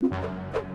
you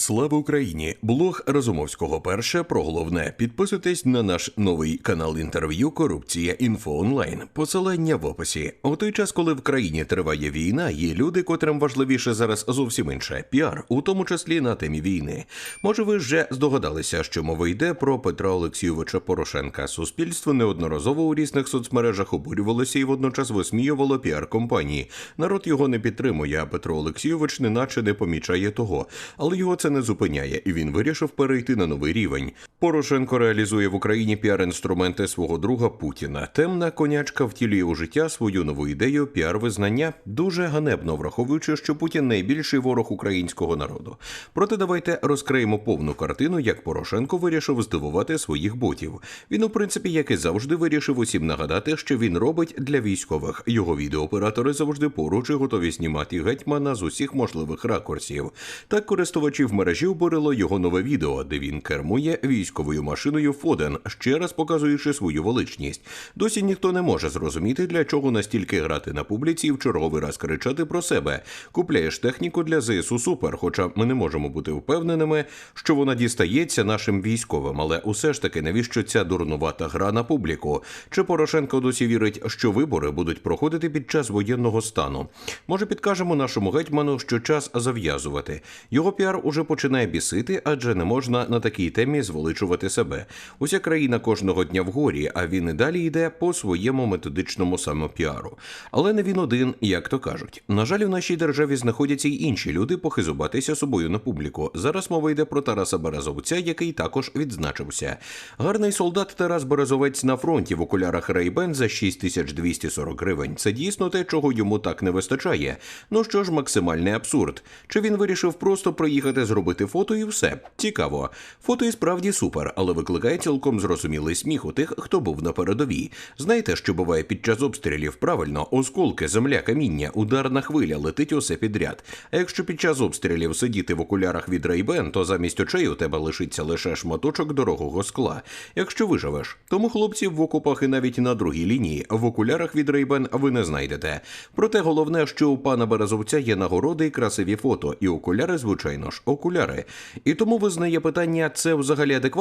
Слава Україні! Блог Разумовського перше про головне. Підписуйтесь на наш новий канал інтерв'ю Корупція інфо онлайн. Посилання в описі. У той час, коли в країні триває війна, є люди, котрим важливіше зараз зовсім інше піар, у тому числі на темі війни. Може, ви вже здогадалися, що мова йде про Петра Олексійовича Порошенка. Суспільство неодноразово у різних соцмережах обурювалося і водночас висміювало піар компанії. Народ його не підтримує, а Петро Олексійович неначе не помічає того. Але його це не зупиняє, і він вирішив перейти на новий рівень. Порошенко реалізує в Україні піар-інструменти свого друга Путіна. Темна конячка втілює у життя свою нову ідею піар-визнання дуже ганебно, враховуючи, що Путін найбільший ворог українського народу. Проте давайте розкриємо повну картину, як Порошенко вирішив здивувати своїх ботів. Він, у принципі, як і завжди, вирішив усім нагадати, що він робить для військових. Його відеооператори завжди поруч і готові знімати гетьмана з усіх можливих ракурсів. Так користувачів мережі обурило його нове відео, де він кермує військовою машиною Фоден, ще раз показуючи свою величність. Досі ніхто не може зрозуміти, для чого настільки грати на публіці і в черговий раз кричати про себе. Купляєш техніку для ЗСУ Супер, хоча ми не можемо бути впевненими, що вона дістається нашим військовим, але усе ж таки навіщо ця дурнувата гра на публіку? Чи Порошенко досі вірить, що вибори будуть проходити під час воєнного стану? Може, підкажемо нашому гетьману, що час зав'язувати. Його піар уже починає бісити, адже не можна на такій темі звеличувати себе. Уся країна кожного дня вгорі, а він і далі йде по своєму методичному самопіару. Але не він один, як то кажуть. На жаль, у нашій державі знаходяться й інші люди похизуватися собою на публіку. Зараз мова йде про Тараса Березовця, який також відзначився. Гарний солдат Тарас Березовець на фронті в окулярах Рейбен за 6240 гривень. Це дійсно те, чого йому так не вистачає. Ну що ж, максимальний абсурд. Чи він вирішив просто приїхати зробити фото і все? Цікаво. Фото і справді супер, але викликає цілком зрозумілий сміх у тих, хто був на передовій. Знаєте, що буває під час обстрілів? Правильно, осколки, земля, каміння, ударна хвиля летить усе підряд. А якщо під час обстрілів сидіти в окулярах від Рейбен, то замість очей у тебе лишиться лише шматочок дорогого скла. Якщо виживеш. Тому хлопців в окопах і навіть на другій лінії в окулярах від Рейбен ви не знайдете. Проте головне, що у пана Березовця є нагороди і красиві фото, і окуляри, звичайно ж, окуляри. І тому визнає питання: це взагалі адекватно?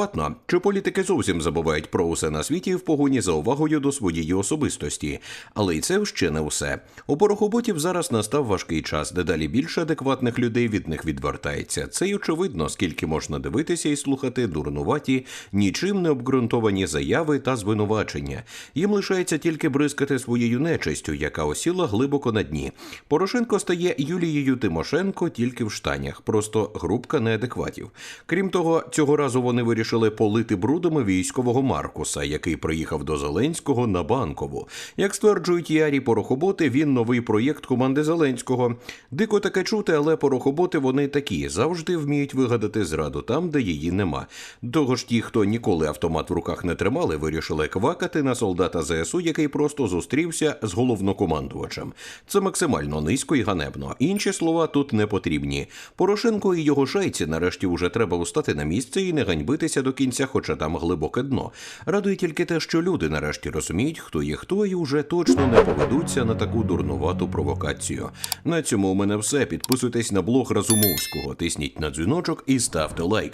Чи політики зовсім забувають про усе на світі в погоні за увагою до своєї особистості? Але й це ще не все. У порохоботів зараз настав важкий час, дедалі більше адекватних людей від них відвертається. Це й очевидно, скільки можна дивитися і слухати дурнуваті, нічим не обґрунтовані заяви та звинувачення. Їм лишається тільки бризкати своєю нечистю, яка осіла глибоко на дні. Порошенко стає Юлією Тимошенко тільки в штанях, просто групка неадекватів. Крім того, цього разу вони вирішили полити брудами військового Маркуса, який приїхав до Зеленського на банкову. Як стверджують Ярі Порохоботи, він новий проєкт команди Зеленського. Дико таке чути, але порохоботи вони такі завжди вміють вигадати зраду там, де її нема. Того ж ті, хто ніколи автомат в руках не тримали, вирішили квакати на солдата ЗСУ, який просто зустрівся з головнокомандувачем. Це максимально низько і ганебно. Інші слова тут не потрібні. Порошенко і його шайці нарешті вже треба устати на місце і не ганьбитися до кінця, хоча там глибоке дно. Радує тільки те, що люди нарешті розуміють, хто є хто, і вже точно не поведуться на таку дурнувату провокацію. На цьому у мене все. Підписуйтесь на блог Разумовського, тисніть на дзвіночок і ставте лайк.